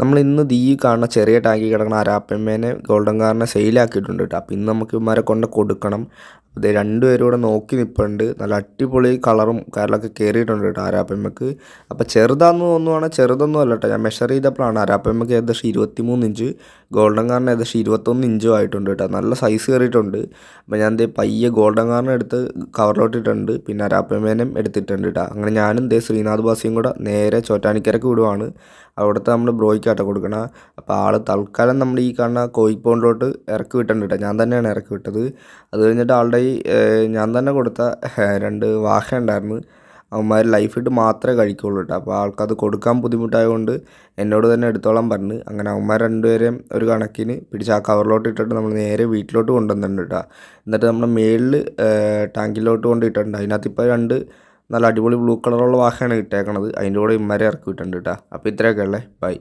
നമ്മൾ ഇന്ന് ദീ കാണുന്ന ചെറിയ ടാങ്കി കിടക്കുന്ന അരാപ്പമ്മേനെ ഗോൾഡൻ കാറിനെ സെയിലാക്കിയിട്ടുണ്ട് കേട്ടോ. അപ്പോൾ ഇന്ന് നമുക്ക് ഇവന്മാരെ കൊണ്ട് കൊടുക്കണം. ഇത് രണ്ടുപേരും കൂടെ നോക്കി നിൽപ്പുണ്ട് നല്ല അടിപൊളി കളറും കാര്യങ്ങളൊക്കെ കയറിയിട്ടുണ്ട് കേട്ടോ ആരാപ്പമ്മക്ക് അപ്പോൾ ചെറുതാന്ന് തോന്നുവാണെങ്കിൽ ചെറുതൊന്നും അല്ല കേട്ടോ. ഞാൻ മെഷർ ചെയ്തപ്പോഴാണ് ആരാപ്പമ്മക്ക് ഏകദേശം ഇരുപത്തി മൂന്ന് ഇഞ്ച് ഗോൾഡൻ കാറിന് ഏകദേശം ഇരുപത്തൊന്ന് ഇഞ്ചും ആയിട്ടുണ്ട് കേട്ടോ. നല്ല സൈസ് കയറിയിട്ടുണ്ട് അപ്പോൾ ഞാൻ ദേ പയ്യെ ഗോൾഡൻ കാറിനെ എടുത്ത് കവറിലോട്ടിട്ടുണ്ട് പിന്നെ അരാപ്പമ്മേനും എടുത്തിട്ടുണ്ട് കേട്ടോ. അങ്ങനെ ഞാനും ദേ ശ്രീനാഥ് ബാസിയും കൂടെ നേരെ ചോറ്റാനിക്കരക്ക് വിടുവാണ്. അവിടുത്തെ നമ്മൾ ബ്രോയ്ക്കാട്ടോ കൊടുക്കണം. അപ്പോൾ ആൾ തൽക്കാലം നമ്മൾ ഈ കാണുന്ന കോഴിപ്പോണ്ടിലോട്ട് ഇറക്കി വിട്ടുണ്ട് ഞാൻ തന്നെയാണ് ഇറക്കി വിട്ടത്. അത് കഴിഞ്ഞിട്ട് ആളുടെ ഈ ഞാൻ തന്നെ കൊടുത്ത രണ്ട് വാഹ ഉണ്ടായിരുന്നു. അവന്മാർ ലൈഫ് ഇട്ട് മാത്രമേ കഴിക്കുള്ളൂ കേട്ടോ അപ്പോൾ ആൾക്കത് കൊടുക്കാൻ ബുദ്ധിമുട്ടായതുകൊണ്ട് എന്നോട് തന്നെ എടുത്തോളാൻ പറഞ്ഞു. അങ്ങനെ അവന്മാർ രണ്ടുപേരെയും ഒരു കണക്കിന് പിടിച്ച് ആ കവറിലോട്ട് ഇട്ടിട്ട് നമ്മൾ നേരെ വീട്ടിലോട്ട് കൊണ്ടുവന്നിട്ടുണ്ട് കേട്ടോ എന്നിട്ട് നമ്മൾ മേളിൽ ടാങ്കിലോട്ട് കൊണ്ട് ഇട്ടിട്ടുണ്ട് അതിനകത്ത് ഇപ്പോൾ രണ്ട് നല്ല അടിപൊളി ബ്ലൂ കളറുള്ള വാഹനമാണ് ഇട്ടേക്കണത് അതിന്റെ കൂടെ ഇമ്മരെ ഇറക്കി വിട്ടിട്ടുണ്ട് കേട്ടോ അപ്പോൾ ഇത്രയൊക്കെ അല്ലേ ബൈ